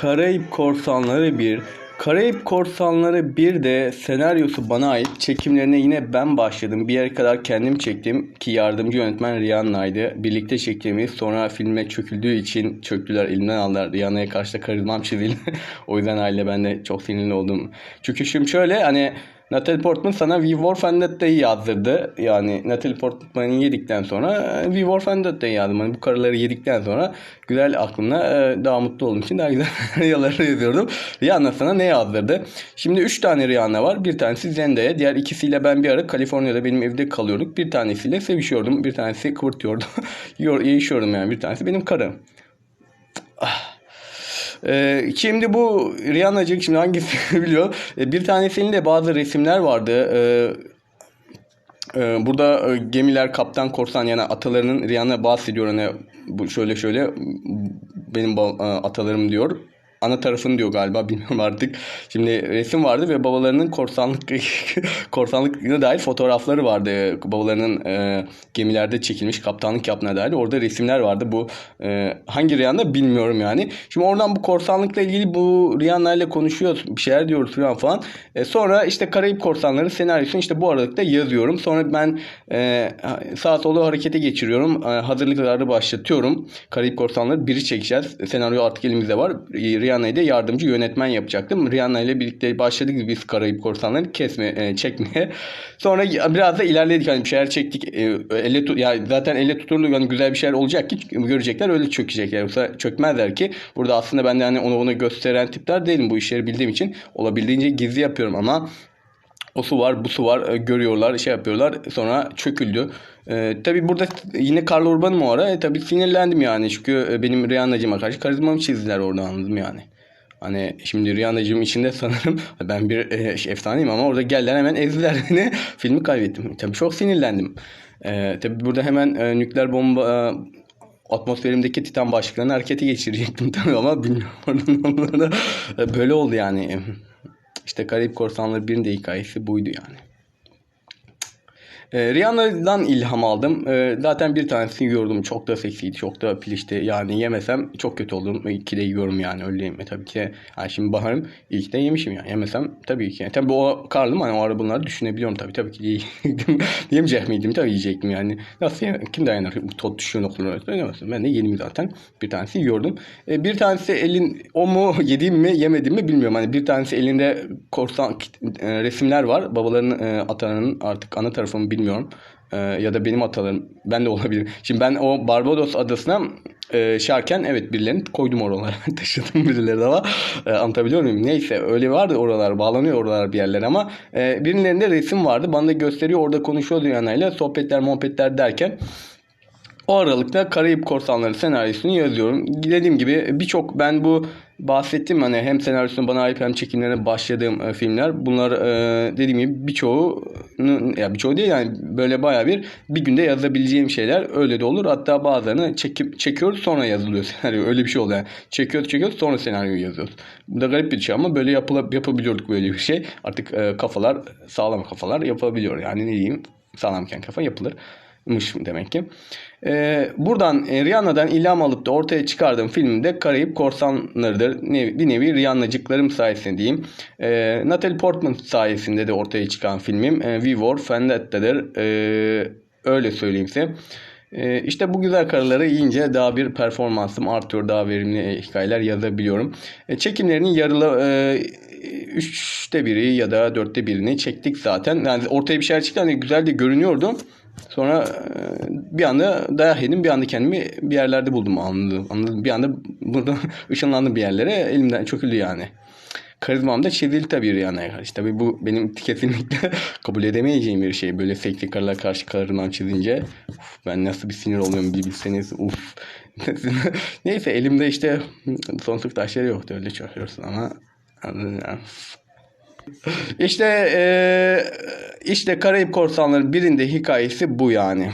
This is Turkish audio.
Karayip Korsanları 1. Karayip Korsanları 1 de senaryosu bana ait. Çekimlerine yine ben başladım. Bir yere kadar kendim çektim ki yardımcı yönetmen Rihanna'ydı. Birlikte çektiğimiz sonra filme çöküldüğü için çöktüler elimden aldılar. Rihanna'ya karşı da karizmam çizildi. o yüzden aile ben de çok sinirli oldum. Çöküşüm şöyle hani Natalie Portman sana We War Vendetta'yı yazdırdı. Yani Natalie Portman'ı yedikten sonra We War Vendetta'yı yazdım. Hani bu karıları yedikten sonra güzel aklımda e, daha mutlu olduğum için daha güzel yaları yazıyordum. Rihanna sana ne yazdırdı? Şimdi 3 tane Rihanna var. Bir tanesi Zendaya. Diğer ikisiyle ben bir ara Kaliforniya'da benim evde kalıyorduk. Bir tanesiyle sevişiyordum. Bir tanesi kıvırtıyordu. Yaşıyordum yani. Bir tanesi benim karım. Ee, şimdi bu Rihanna'cık şimdi hangisi biliyor. Ee, bir tanesinin de bazı resimler vardı. Ee, e, burada e, gemiler kaptan korsan yani atalarının Rihanna bahsediyor hani bu şöyle şöyle benim e, atalarım diyor. Ana tarafını diyor galiba bilmiyorum artık. Şimdi resim vardı ve babalarının korsanlık korsanlıkla dair fotoğrafları vardı. Babalarının e, gemilerde çekilmiş kaptanlık yaptığına dair orada resimler vardı. Bu e, hangi Rihanna bilmiyorum yani. Şimdi oradan bu korsanlıkla ilgili bu Rihanna ile konuşuyoruz. Bir şeyler diyoruz falan falan. E, sonra işte Karayip Korsanları senaryosunu işte bu aralıkta yazıyorum. Sonra ben e, sağ solu harekete geçiriyorum. E, hazırlıkları başlatıyorum. Karayip Korsanları biri çekeceğiz. Senaryo artık elimizde var. Rihanna'yı da yardımcı yönetmen yapacaktım. Rihanna ile birlikte başladık biz Karayip Korsanları kesme, e, çekmeye. Sonra biraz da ilerledik. Hani bir şeyler çektik. E, elle tut, ya zaten elle tutulur yani güzel bir şeyler olacak ki görecekler öyle çökecekler. Yoksa çökmezler ki. Burada aslında ben de hani onu onu gösteren tipler değilim bu işleri bildiğim için. Olabildiğince gizli yapıyorum ama o su var, bu su var e, görüyorlar, şey yapıyorlar. Sonra çöküldü. E, tabii burada yine Karl Urban'ım o ara. E, tabii sinirlendim yani. Çünkü e, benim Rihanna'cıma karşı karizmamı çizdiler orada anladım yani. Hani şimdi Rihanna'cığım içinde sanırım ben bir e, şey, efsaneyim ama orada geldiler hemen ezdiler beni. Filmi kaybettim. Tabii çok sinirlendim. E, tabii burada hemen e, nükleer bomba e, atmosferimdeki titan başlıklarını harekete geçirecektim tabii ama bilmiyorum. Böyle oldu yani. İşte Karayip Korsanları 1'in de hikayesi buydu yani. E, Rihanna'dan ilham aldım. E, zaten bir tanesini yiyordum. Çok da seksiydi. Çok da pilişti. Yani yemesem çok kötü olurum. İki de yiyorum yani. Öyleyim. E, tabii ki yani şimdi baharım ilk de yemişim yani. Yemesem tabii ki. Tabii o karlım hani o ara bunları düşünebiliyorum tabii. Tabii ki yiyecektim. Yemeyecek miydim? Tabii yiyecektim yani. Nasıl ya? Kim dayanır? Bu tot düşüyor noktalara. Söylemezsin. Ben de yedim zaten. Bir tanesi yiyordum. E, bir tanesi elin o mu yediğim mi yemedim mi bilmiyorum. Hani bir tanesi elinde korsan e, resimler var. Babalarının e, atalarının artık ana tarafını bilmiyorum. Ee, ya da benim atalarım. Ben de olabilir. Şimdi ben o Barbados adasına e, şarken evet birilerini koydum oralara. Taşıdım birileri de var. E, anlatabiliyor muyum? Neyse öyle vardı oralar. Bağlanıyor oralar bir yerler ama e, birilerinde resim vardı. Bana da gösteriyor. Orada konuşuyordu yanayla. Sohbetler muhabbetler derken o aralıkta Karayip Korsanları senaryosunu yazıyorum. Dediğim gibi birçok ben bu bahsettim hani hem senaryosunu bana ait hem çekimlerine başladığım e, filmler. Bunlar e, dediğim gibi birçoğu ya birçoğu değil yani böyle baya bir bir günde yazabileceğim şeyler öyle de olur. Hatta bazılarını çekip çekiyoruz sonra yazılıyor senaryo. Öyle bir şey oluyor. Yani çekiyoruz çekiyoruz sonra senaryoyu yazıyoruz. Bu da garip bir şey ama böyle yapıla, yapabiliyorduk böyle bir şey. Artık e, kafalar sağlam kafalar yapabiliyor. Yani ne diyeyim sağlamken kafa yapılır mış demek ki. Ee, buradan e, Rihanna'dan ilham alıp da ortaya çıkardığım filmde Karayip Korsanları'dır. Ne, bir nevi Rihanna'cıklarım sayesinde diyeyim. Ee, Natalie Portman sayesinde de ortaya çıkan filmim e, We War Vendetta'dır. Ee, öyle söyleyeyim size. Ee, işte bu güzel karıları yiyince daha bir performansım artıyor. Daha verimli hikayeler yazabiliyorum. Ee, çekimlerinin yarılı e, üçte biri ya da dörtte birini çektik zaten. Yani ortaya bir şeyler çıktı. Hani güzel de görünüyordu. Sonra e, bir anda dayak yedim. Bir anda kendimi bir yerlerde buldum anladım. anladım. Bir anda burada ışınlandım bir yerlere. Elimden çöküldü yani. Karizmam da çizildi tabii yani. İşte tabii bu benim kesinlikle kabul edemeyeceğim bir şey. Böyle seksi karılar karşı karizmam çizince. Uf, ben nasıl bir sinir oluyorum bir bilseniz. Uf. Neyse elimde işte sonsuz taşları yoktu. Öyle çöküyorsun ama işte ee, işte Karayip Korsanları birinde hikayesi bu yani.